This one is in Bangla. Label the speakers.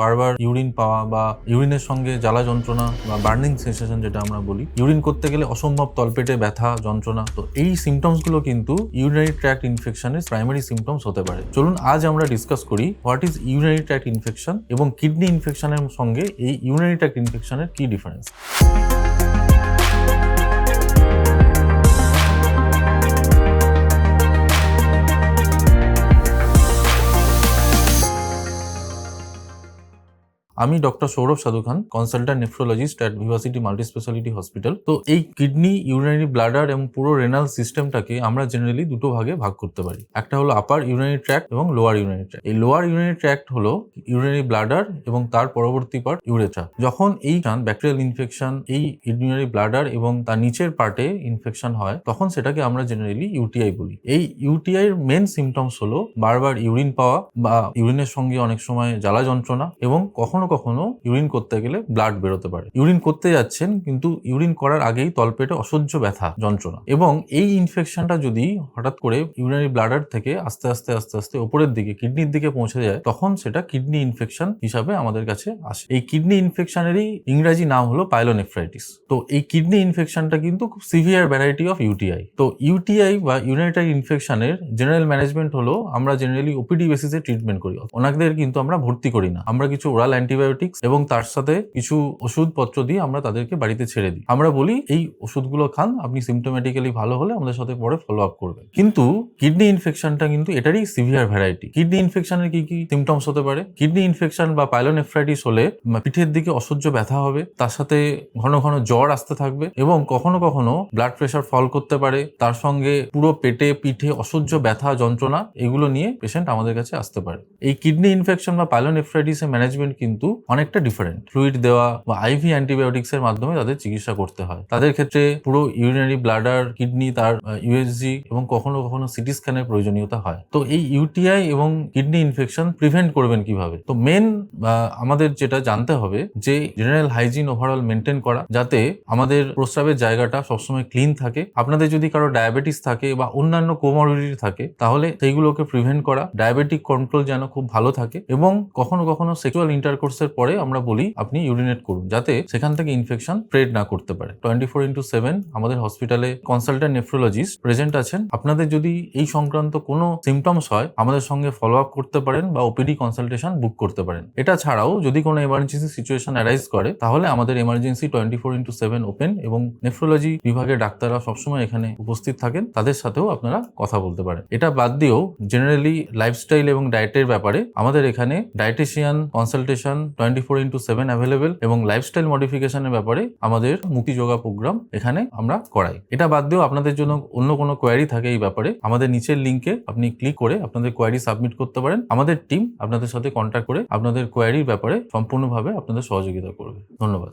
Speaker 1: বারবার ইউরিন পাওয়া বা ইউরিনের সঙ্গে জ্বালা যন্ত্রণা বা বার্নিং সেন্সেশন যেটা আমরা বলি, ইউরিন করতে গেলে অসম্ভব তলপেটে ব্যথা, যন্ত্রণা। তো এই সিমটমসগুলো কিন্তু ইউরিনারি ট্র্যাক্ট ইনফেকশনের প্রাইমারি সিমটমস হতে পারে। চলুন আজ আমরা ডিসকাস করি what is urinary tract infection এবং কিডনি ইনফেকশনের সঙ্গে এই ইউরিনারি ট্র্যাক্ট ইনফেকশনের কি ডিফারেন্স আমি doctor Sourav Sadhu Khan consultant nephrologist at Vivacity multi speciality hospital তো এই কিডনি ইউরিনারি ব্লাডার এবং পুরো রেনাল সিস্টেমটাকে আমরা জেনারেলি দুটো ভাগে ভাগ করতে পারি। একটা হলো আপার ইউরিনারি ট্র্যাক্ট এবং লোয়ার ইউরিনারি ট্র্যাক্ট এই লোয়ার ইউরিনারি ট্র্যাক্ট হলো ইউরিনারি ব্লাডার এবং তার পরবর্তী পার্ট ইউরেথ্রা যখন এই ব্যাকটেরিয়াল ইনফেকশন এই ইউরিনারি ব্লাডার এবং তার নিচের পার্টে ইনফেকশন হয়, তখন সেটাকে আমরা জেনারেলি ইউটিআই বলি। এই ইউটিআই এর মেন সিমটমস হলো বারবার ইউরিন পাওয়া বা ইউরিনের সঙ্গে অনেক সময় জ্বালা যন্ত্রণা এবং কখনো কখনো ইউরিন করতে গেলে ব্লাড বেরোতে পারে। ইউরিন করতে যাচ্ছেন, কিন্তু ইউরিন করার আগেই তলপেটে অসহ্য ব্যথা, যন্ত্রণা। এবং এই ইনফেকশনটা যদি হঠাৎ করে ইউরিনারি ব্লাডার থেকে আস্তে আস্তে আস্তে আস্তে ওপরের দিকে কিডনির দিকে পৌঁছে যায়, তখন সেটা কিডনি ইনফেকশন হিসাবে আমাদের কাছে আসে। এই কিডনি ইনফেকশনেরই ইংরাজি নাম হলো পাইলোনেফ্রাইটিস তো এই কিডনি ইনফেকশনটা কিন্তু খুব সিভিয়ার ভ্যারাইটি অফ ইউটিআই তো ইউটিআই বা ইউনাইটারি ইনফেকশনের জেনারেল ম্যানেজমেন্ট হলো, আমরা জেনারেলি ওপিডি বেসিসে ট্রিটমেন্ট করি। ওনাদের কিন্তু আমরা ভর্তি করি না। আমরা কিছু ওরাল অ্যান্টিবায়োটিক্স এবং তার সাথে কিছু ওষুধপত্র দিয়ে আমরা তাদেরকে বাড়িতে ছেড়ে দিই। আমরা বলি, এই ওষুধগুলো খান, আপনি সিমটোমেটিক্যালি ভালো হলে আমাদের সাথে পরে ফলো আপ করবেন। কিন্তু কিডনি ইনফেকশনটা কিন্তু এটারই সিভিয়ার ভ্যারাইটি কিডনি ইনফেকশনের কি কি সিমটমস হতে পারে? কিডনি ইনফেকশন বা পাইলোনেফ্রাইটিস হলে পিঠের দিকে অসহ্য ব্যথা হবে, তার সাথে ঘন ঘন জ্বর আসতে থাকবে এবং কখনো কখনো ব্লাড প্রেশার ফল করতে পারে, তার সঙ্গে পুরো পেটে, পিঠে অসহ্য ব্যথা, যন্ত্রণা, এগুলো নিয়ে পেশেন্ট আমাদের কাছে আসতে পারে। এই কিডনি ইনফেকশন বা পাইলোনেফ্রাইটিসের ম্যানেজমেন্ট কিন্তু অনেকটা ডিফারেন্ট ফ্লুইড দেওয়া বা আইভি অ্যান্টিবায়োটিক্স এর মাধ্যমে তাদের চিকিৎসা করতে হয়। তাদের ক্ষেত্রে পুরো ইউরিনারি ব্লাডার কিডনি তার ইউএসজি এবং কখনো কখনো সিটি স্ক্যানের প্রয়োজনীয়তা হয়। তো এই ইউটিআই এবং কিডনি ইনফেকশন প্রিভেন্ট করবেন কীভাবে? তো মেন আমাদের যেটা জানতে হবে যে জেনারেল হাইজিন ওভারঅল মেনটেন করা, যাতে আমাদের প্রস্রাবের জায়গাটা সবসময় ক্লিন থাকে। আপনাদের যদি কারও ডায়াবেটিস থাকে বা অন্যান্য কোমরবিলিটি থাকে, তাহলে সেইগুলোকে প্রিভেন্ট করা। ডায়াবেটিক কন্ট্রোল যেন খুব ভালো থাকে এবং কখনো কখনো সেক্সুয়াল ইন্টারকোর্সের পরে আমরা বলি, আপনি ইউরিনেট করুন, যাতে সেখান থেকে ইনফেকশন স্প্রেড না করতে পারে। টোয়েন্টি ফোর ইন্টু সেভেন আমাদের হসপিটালে কনসালটেন্ট নেফ্রোলজিস্ট প্রেজেন্ট আছেন। আপনাদের যদি এই সংক্রান্ত কোনো সিমটমস হয়, আমাদের সঙ্গে ফলো আপ করতে পারেন বা ওপিডি কনসালটেশন বুক করতে পারেন। এটা ছাড়াও যদি কোনো এমার্জেন্সি সিচুয়েশন অ্যারাইজ করে, তাহলে আমাদের emergency twenty four into seven open এবং নেফ্রোলজি বিভাগের ডাক্তাররা সবসময় এখানে উপস্থিত থাকেন। তাদের সাথেও আপনারা কথা বলতে পারেন। এটা বাদ দিয়েও জেনারেলি লাইফস্টাইল এবং ডায়েটের ব্যাপারে আমাদের এখানে dietitian consultation twenty four into seven available এবং লাইফস্টাইল মডিফিকেশনের ব্যাপারে আমাদের মুক্তি যোগা প্রোগ্রাম এখানে আমরা করাই। এটা বাদ দিয়েও আপনাদের জন্য অন্য কোনো কোয়ারি থাকে এই ব্যাপারে, আমাদের নিচের লিঙ্কে আপনি ক্লিক করে আপনাদের কোয়ারি সাবমিট করতে পারেন। আমাদের টিম আপনাদের সাথে কন্ট্যাক্ট করে আপনাদের কোয়ারির ব্যাপারে সম্পূর্ণভাবে আপনাদের সহযোগিতা করবে। ধন্যবাদ।